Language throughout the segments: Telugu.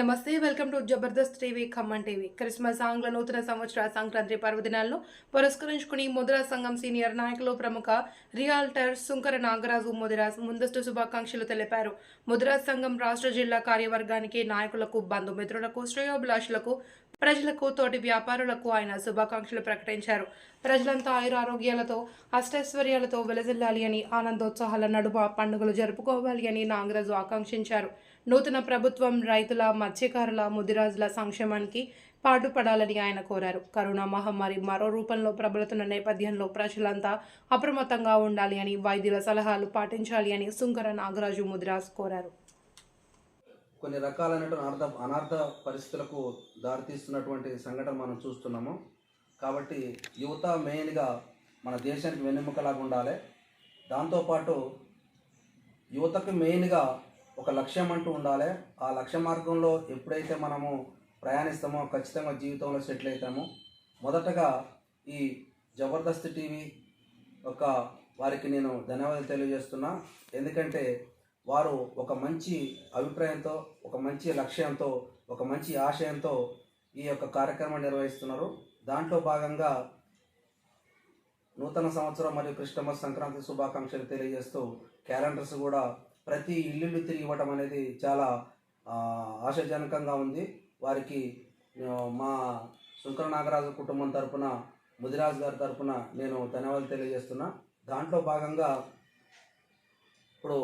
నమస్తే welcome to Jabardasth TV Khammam TV. Christmas ఆంగ్ల నూతన సంవత్సర సంక్రాంతి పర్వదినాల్లో పురస్కరించుకుని ముద్రా సంఘం సీనియర్ నాయకులు ప్రముఖ రియాల్టర్ సుంకర నాగరాజు ముదిరాజ్ ముందస్తు శుభాకాంక్షలు తెలిపారు. ముద్రా సంఘం రాష్ట్ర జిల్లా కార్యవర్గానికి నాయకులకు బంధుమిత్రులకు శ్రేయోభిలాషులకు ప్రజలకు తోటి వ్యాపారులకు ఆయన శుభాకాంక్షలు ప్రకటించారు. ప్రజలంతా ఆయురారోగ్యాలతో అష్టైశ్వర్యాలతో వెలజిల్లాలి అని ఆనందోత్సాహాల నడుమ పండుగలు జరుపుకోవాలి అని నాగరాజు ఆకాంక్షించారు. నూతన ప్రభుత్వం రైతుల మత్స్యకారుల ముదిరాజుల సంక్షేమానికి పాటుపడాలని ఆయన కోరారు. కరోనా మహమ్మారి మరో రూపంలో ప్రబలుతున్న నేపథ్యంలో ప్రజలంతా అప్రమత్తంగా ఉండాలి అని వైద్యుల సలహాలు పాటించాలి అని సుంకర నాగరాజు ముదిరాజ్ కోరారు. కొన్ని రకాలైనటువంటి అనార్థ అనార్థ పరిస్థితులకు దారితీస్తున్నటువంటి సంఘటన మనం చూస్తున్నాము. కాబట్టి యువత మెయిన్గా మన దేశానికి వెన్నెముకలాగా ఉండాలి. దాంతోపాటు యువతకు మెయిన్గా ఒక లక్ష్యం అంటూ ఉండాలి. ఆ లక్ష్య మార్గంలో ఎప్పుడైతే మనము ప్రయాణిస్తామో ఖచ్చితంగా జీవితంలో సెటిల్ అవుతామో. మొదటగా ఈ జబర్దస్త్ టీవీ ఒక వారికి నేను ధన్యవాదాలు తెలియజేస్తున్నా. ఎందుకంటే వారు ఒక మంచి అభిప్రాయంతో ఒక మంచి లక్ష్యంతో ఒక మంచి ఆశయంతో ఈ యొక్క కార్యక్రమం నిర్వహిస్తున్నారు. దాంట్లో భాగంగా నూతన సంవత్సరం మరియు క్రిస్టమస్ సంక్రాంతి శుభాకాంక్షలు తెలియజేస్తూ క్యాలెండర్స్ కూడా ప్రతి ఇల్లు తిరిగి ఇవ్వటం అనేది చాలా ఆశాజనకంగా ఉంది. వారికి మా శంకర నాగరాజు కుటుంబం తరపున ముదిరాజు గారి తరపున నేను ధన్యవాదాలు తెలియజేస్తున్నా. దాంట్లో భాగంగా ఇప్పుడు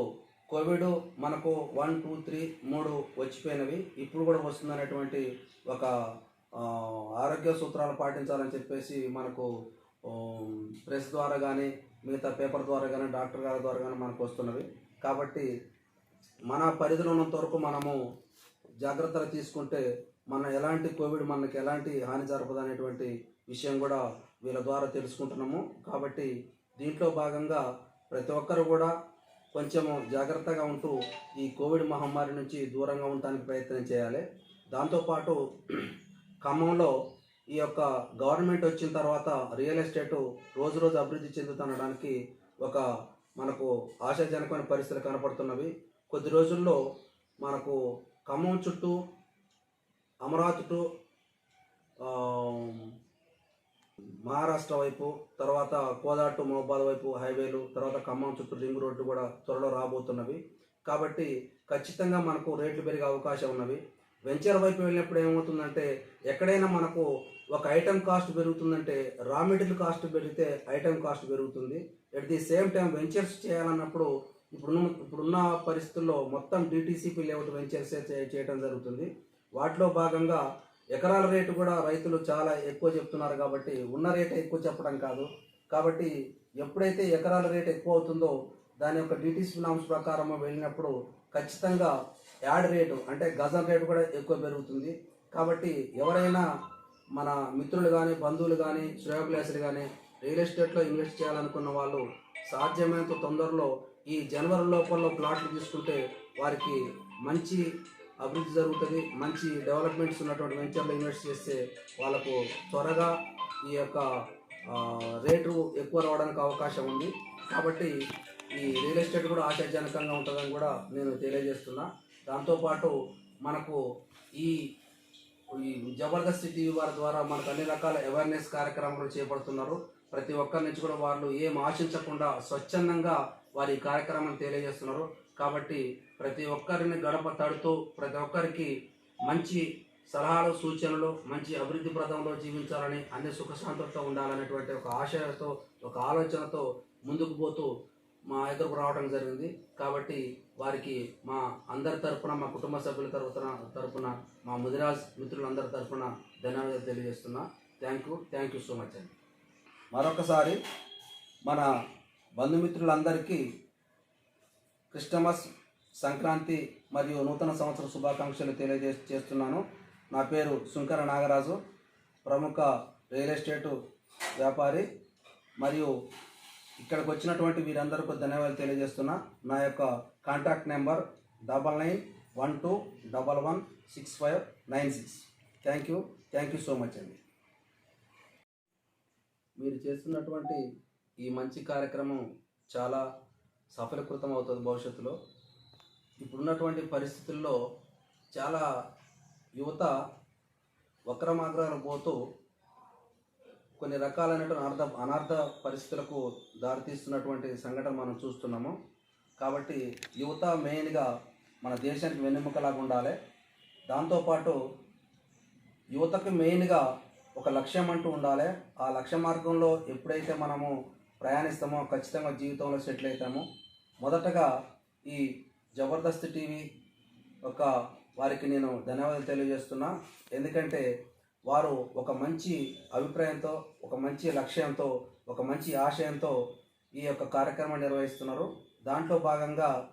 కోవిడ్ మనకు వన్ టూ త్రీ మూడు వచ్చిపోయినవి. ఇప్పుడు కూడా వస్తుందనేటువంటి ఒక ఆరోగ్య సూత్రాలు పాటించాలని చెప్పేసి మనకు ప్రెస్ ద్వారా కానీ మిగతా పేపర్ ద్వారా కానీ డాక్టర్ గారి ద్వారా కానీ మనకు వస్తున్నవి. కాబట్టి మన పరిధిలో ఉన్నంత వరకు మనము జాగ్రత్తలు తీసుకుంటే మన ఎలాంటి కోవిడ్ మనకి ఎలాంటి హాని జరపదు అనేటువంటి విషయం కూడా వీళ్ళ ద్వారా తెలుసుకుంటున్నాము. కాబట్టి దీంట్లో భాగంగా ప్రతి ఒక్కరు కూడా కొంచెం జాగ్రత్తగా ఉంటూ ఈ కోవిడ్ మహమ్మారి నుంచి దూరంగా ఉండటానికి ప్రయత్నం చేయాలి. దాంతోపాటు ఖమ్మంలో ఈ యొక్క గవర్నమెంట్ వచ్చిన తర్వాత రియల్ ఎస్టేటు రోజు రోజు అభివృద్ధి చెందుతుండడానికి ఒక మనకు ఆశాజనకమైన పరిస్థితులు కనపడుతున్నవి. కొద్ది రోజుల్లో మనకు ఖమ్మం చుట్టూ అమరావతి టు మహారాష్ట్ర వైపు తర్వాత కోదాడ్ టు మహబాద్ వైపు హైవేలు తర్వాత ఖమ్మం చుట్టూ రింగ్ రోడ్డు కూడా త్వరలో రాబోతున్నవి. కాబట్టి ఖచ్చితంగా మనకు రేట్లు పెరిగే అవకాశం ఉన్నవి. వెంచర్ వైపు వెళ్ళినప్పుడు ఏమవుతుందంటే ఎక్కడైనా మనకు ఒక ఐటమ్ కాస్ట్ పెరుగుతుందంటే రా మెటీరియల్ కాస్ట్ పెరిగితే ఐటమ్ కాస్ట్ పెరుగుతుంది. At the same time ventures చేయాలన్నప్పుడు ఇప్పుడున్న ఇప్పుడున్న పరిస్థితుల్లో మొత్తం డిటీసీపీ లేఅవుట్ వెంచర్సే చేయటం చేయడం జరుగుతుంది. వాటిలో భాగంగా ఎకరాల రేటు కూడా రైతులు చాలా ఎక్కువ చెప్తున్నారు కాబట్టి ఉన్న రేట్ ఎక్కువ చెప్పడం కాదు. కాబట్టి ఎప్పుడైతే ఎకరాల రేట్ ఎక్కువ అవుతుందో దాని యొక్క డిటీసీ నామ్స్ ప్రకారం వెళ్ళినప్పుడు ఖచ్చితంగా యాడ్ రేటు అంటే గజం రేటు కూడా ఎక్కువ పెరుగుతుంది. కాబట్టి ఎవరైనా మన మిత్రులు కానీ బంధువులు కానీ శ్రేయోభిలాషులు కానీ రియల్ ఎస్టేట్లో ఇన్వెస్ట్ చేయాలనుకున్న వాళ్ళు సాధ్యమైనంత తొందరలో ఈ జనవరి లోపల ప్లాట్లు తీసుకుంటే వారికి మంచి అభివృద్ధి జరుగుతుంది. మంచి డెవలప్మెంట్స్ ఉన్నటువంటి వెంచర్లో ఇన్వెస్ట్ చేస్తే వాళ్ళకు త్వరగా ఈ యొక్క రేటు ఎక్కువ రావడానికి అవకాశం ఉంది. కాబట్టి ఈ రియల్ ఎస్టేట్ కూడా ఆశాజనకంగా ఉంటుందని కూడా నేను తెలియజేస్తున్నా. దాంతోపాటు మనకు ఈ ఈ జబర్దస్త్ టీవీ వారి ద్వారా మనకు అన్ని రకాల అవేర్నెస్ కార్యక్రమాలు చేపడుతున్నారు. ప్రతి ఒక్కరి నుంచి కూడా వాళ్ళు ఏం ఆశించకుండా స్వచ్ఛందంగా వారి కార్యక్రమాన్ని తెలియజేస్తున్నారు. కాబట్టి ప్రతి ఒక్కరిని గడప తడుతూ ప్రతి ఒక్కరికి మంచి సలహాలు సూచనలు మంచి అభివృద్ధి ప్రదంలో జీవించాలని అన్ని సుఖశాంతులతో ఉండాలనేటువంటి ఒక ఆశయంతో ఒక ఆలోచనతో ముందుకు పోతూ మా దగ్గరకు రావడం జరిగింది. కాబట్టి వారికి మా అందరి తరపున మా కుటుంబ సభ్యుల తరపున తరపున మా ముదిరాజ్ మిత్రులందరి తరపున ధన్యవాదాలు తెలియజేస్తున్నా. Thank you thank you so much అండి. మరొకసారి మన బంధుమిత్రులందరికీ క్రిస్టమస్ సంక్రాంతి మరియు నూతన సంవత్సర శుభాకాంక్షలు తెలియజే చేస్తున్నాను నా పేరు శుంకర నాగరాజు ప్రముఖ రియల్ ఎస్టేటు వ్యాపారి మరియు ఇక్కడికి వచ్చినటువంటి వీరందరికీ ధన్యవాదాలు తెలియజేస్తున్నా. నా యొక్క contact number double nine one two double one six five nine six. Thank you thank you so much అండి. మీరు చేస్తున్నటువంటి ఈ మంచి కార్యక్రమం చాలా సఫలీకృతం అవుతుంది భవిష్యత్తులో. ఇప్పుడున్నటువంటి పరిస్థితుల్లో చాలా యువత వక్రమార్గాలు పోతూ కొన్ని రకాలైనటువంటి అనార్థ అనార్థ పరిస్థితులకు దారితీస్తున్నటువంటి సంఘటన మనం చూస్తున్నాము. కాబట్టి యువత మెయిన్గా మన దేశానికి వెన్నెముకలాగా ఉండాలి. దాంతోపాటు యువతకు మెయిన్గా ఒక లక్ష్యం అంటూ ఉండాలి. ఆ లక్ష్య మార్గంలో ఎప్పుడైతే మనము ప్రయాణిస్తామో ఖచ్చితంగా జీవితంలో సెటిల్ అవుతామో. మొదటగా ఈ జబర్దస్త్ టీవీ ఒక వారికి నేను ధన్యవాదాలు తెలియజేస్తున్నా. ఎందుకంటే వారు ఒక మంచి అభిప్రాయంతో ఒక మంచి లక్ష్యంతో ఒక మంచి ఆశయంతో ఈ యొక్క కార్యక్రమం నిర్వహిస్తున్నారు. దాంట్లో భాగంగా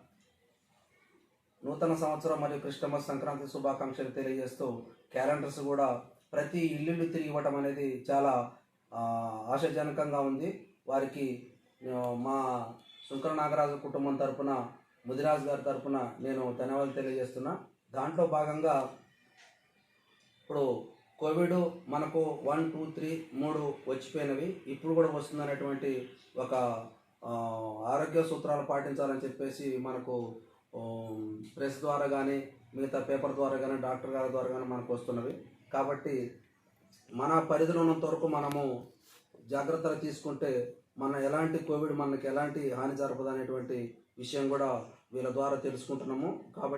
నూతన సంవత్సరం మరియు క్రిస్టమస్ సంక్రాంతి శుభాకాంక్షలు తెలియజేస్తూ క్యాలెండర్స్ కూడా ప్రతి ఇల్లు తిరిగి ఇవ్వటం అనేది చాలా ఆశాజనకంగా ఉంది. వారికి మా శంకర నాగరాజు కుటుంబం తరపున ముదిరాజు గారి తరపున నేను ధన్యవాదాలు తెలియజేస్తున్నా. దాంట్లో భాగంగా ఇప్పుడు కోవిడ్ మనకు వన్ టూ త్రీ మూడు వచ్చిపోయినవి. ఇప్పుడు కూడా వస్తుందనేటువంటి ఒక ఆరోగ్య సూత్రాలు పాటించాలని చెప్పేసి మనకు ప్రెస్ ద్వారా కానీ మిగతా పేపర్ ద్వారా కానీ డాక్టర్ గారి ద్వారా కానీ మనకు వస్తున్నవి. కాబట్టి మన పరిధిలో ఉన్నంత వరకు మనము జాగ్రత్తలు తీసుకుంటే మన ఎలాంటి కోవిడ్ మనకి ఎలాంటి హాని జరపదు అనేటువంటి విషయం కూడా వీళ్ళ ద్వారా తెలుసుకుంటున్నాము. కాబట్టి